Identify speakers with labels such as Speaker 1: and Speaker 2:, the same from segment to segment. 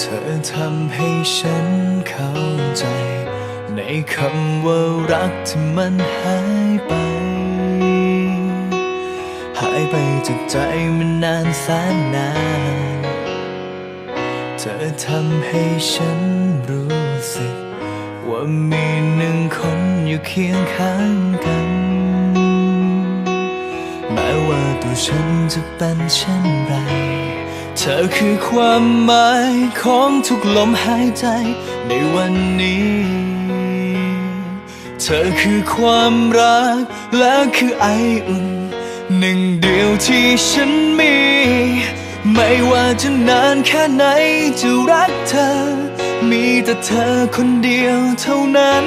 Speaker 1: เธอทำให้ฉันเข้าใจ ในคำว่ารักที่มันหายไป หายไปจากใจมันนานแสนนาน เธอทำให้ฉันรู้สึก ว่ามีหนึ่งคนอยู่เคียงข้างกัน ว่าตัวฉันจะเป็นเช่นไร เธอคือความหมายของทุกลมหายใจในวันนี้ เธอคือความรักและคือไออุ่น หนึ่งเดียวที่ฉันมี ไม่ว่าจะนานแค่ไหนจะรักเธอ มีแต่เธอคนเดียวเท่านั้น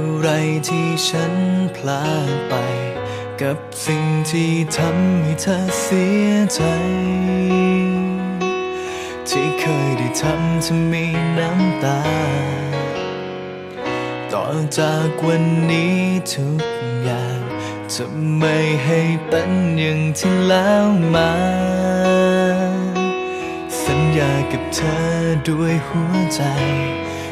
Speaker 1: อะไรที่ฉันพลาดไป กับสิ่งที่ทำให้เธอเสียใจ ที่เคยได้ทำเธอมีน้ำตา ต่อจากวันนี้ทุกอย่างจะไม่ให้เป็นอย่างที่แล้วมา สัญญากับเธอด้วยหัวใจ